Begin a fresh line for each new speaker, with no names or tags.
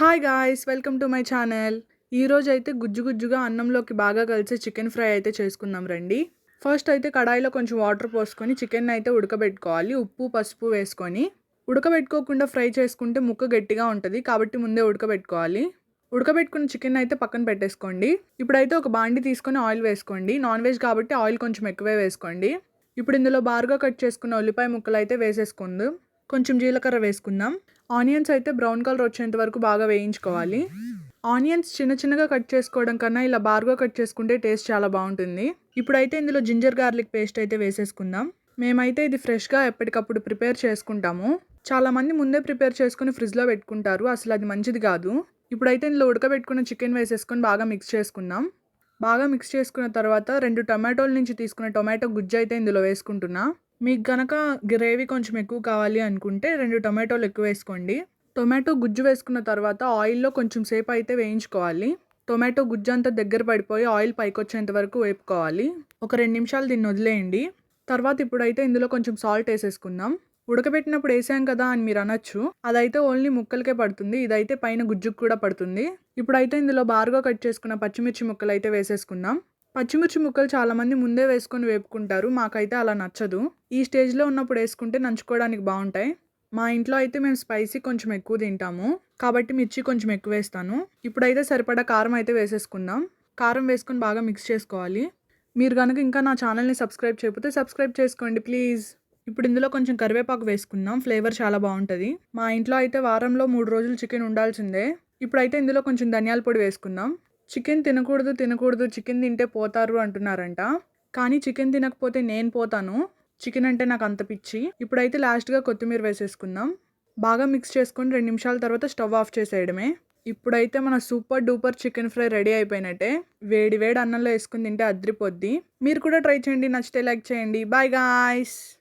Hi guys welcome to my channel ఈరోజు అయితే గుజ్జు గుజ్జుగా అన్నంలోకి బాగా కలిసి చికెన్ ఫ్రై అయితే చేసుకుందాం రండి. ఫస్ట్ అయితే కడాయిలో కొంచెం వాటర్ పోసుకొని చికెన్ అయితే ఉడకబెట్టుకోవాలి. ఉప్పు పసుపు వేసుకొని ఉడకబెట్టుకోకుండా ఫ్రై చేసుకుంటే ముక్క గట్టిగా ఉంటుంది. కాబట్టి ముందే ఉడకబెట్టుకోవాలి. ఉడకబెట్టుకున్న చికెన్ అయితే పక్కన పెట్టేసుకోండి. ఇప్పుడైతే ఒక బాండి తీసుకొని ఆయిల్ వేసుకోండి. నాన్ వెజ్ కాబట్టి ఆయిల్ కొంచెం ఎక్కువే వేసుకోండి. ఇప్పుడు ఇందులో బారుగా కట్ చేసుకున్న ఉల్లిపాయ ముక్కలు అయితే వేసేసుకుందాం. కొంచెం జీలకర్ర వేసుకుందాం. ఆనియన్స్ అయితే బ్రౌన్ కలర్ వచ్చేంత వరకు బాగా వేయించుకోవాలి. ఆనియన్స్ చిన్న చిన్నగా కట్ చేసుకోవడం కన్నా ఇలా బార్గా కట్ చేసుకుంటే టేస్ట్ చాలా బాగుంటుంది. ఇప్పుడైతే ఇందులో జింజర్ గార్లిక్ పేస్ట్ అయితే వేసేసుకుందాం. మేమైతే ఇది ఫ్రెష్గా ఎప్పటికప్పుడు ప్రిపేర్ చేసుకుంటాము. చాలామంది ముందే ప్రిపేర్ చేసుకుని ఫ్రిడ్జ్లో పెట్టుకుంటారు. అసలు అది మంచిది కాదు. ఇప్పుడైతే ఇందులో ఉడకబెట్టుకున్న చికెన్ వేసేసుకొని బాగా మిక్స్ చేసుకుందాం. బాగా మిక్స్ చేసుకున్న తర్వాత రెండు టొమాటోల నుంచి తీసుకున్న టొమాటో గుజ్జు అయితే ఇందులో వేసుకుంటున్నా. మీకు గనక గ్రేవీ కొంచెం ఎక్కువ కావాలి అనుకుంటే రెండు టొమాటోలు ఎక్కువ వేసుకోండి. టొమాటో గుజ్జు వేసుకున్న తర్వాత ఆయిల్లో కొంచెం సేపు అయితే వేయించుకోవాలి. టొమాటో గుజ్జు అంతా దగ్గర పడిపోయి ఆయిల్ పైకి వచ్చేంత వరకు వేపుకోవాలి. ఒక రెండు నిమిషాలు దీన్ని వదిలేయండి. తర్వాత ఇప్పుడైతే ఇందులో కొంచెం సాల్ట్ వేసేసుకుందాం. ఉడకబెట్టినప్పుడు వేసాం కదా అని మీరు అనొచ్చు. అదైతే ఓన్లీ ముక్కలకే పడుతుంది. ఇదైతే పైన గుజ్జుకు కూడా పడుతుంది. ఇప్పుడైతే ఇందులో బారుగా కట్ చేసుకున్న పచ్చిమిర్చి ముక్కలు అయితే వేసేసుకుందాం. పచ్చిమిర్చి ముక్కలు చాలామంది ముందే వేసుకొని వేపుకుంటారు. మాకైతే అలా నచ్చదు. ఈ స్టేజ్లో ఉన్నప్పుడు వేసుకుంటే నంచుకోవడానికి బాగుంటాయి. మా ఇంట్లో అయితే మేము స్పైసీ కొంచెం ఎక్కువ తింటాము. కాబట్టి మిర్చి కొంచెం ఎక్కువ వేస్తాను. ఇప్పుడైతే సరిపడా కారం అయితే వేసేసుకుందాం. కారం వేసుకొని బాగా మిక్స్ చేసుకోవాలి. మీరు కనుక ఇంకా నా ఛానల్ని సబ్స్క్రైబ్ చేయకపోతే సబ్స్క్రైబ్ చేసుకోండి ప్లీజ్. ఇప్పుడు ఇందులో కొంచెం కరివేపాకు వేసుకుందాం. ఫ్లేవర్ చాలా బాగుంటుంది. మా ఇంట్లో అయితే వారంలో మూడు రోజులు చికెన్ ఉండాల్సిందే. ఇప్పుడైతే ఇందులో కొంచెం ధనియాల పొడి వేసుకుందాం. చికెన్ తినకూడదు తినకూడదు చికెన్ తింటే పోతారు అంటున్నారంట. కానీ చికెన్ తినకపోతే నేను పోతాను చికెన్ అంటే నాకు అంత పిచ్చి. ఇప్పుడైతే లాస్ట్గా కొత్తిమీర వేసేసుకుందాం. బాగా మిక్స్ చేసుకొని రెండు నిమిషాల తర్వాత స్టవ్ ఆఫ్ చేసేయడమే. ఇప్పుడైతే మన super duper chicken fry ready అయిపోయినట్టే. వేడి వేడి అన్నంలో వేసుకుని తింటే అద్రిపోద్ది. మీరు కూడా ట్రై చేయండి నచ్చితే లైక్ చేయండి. Bye guys.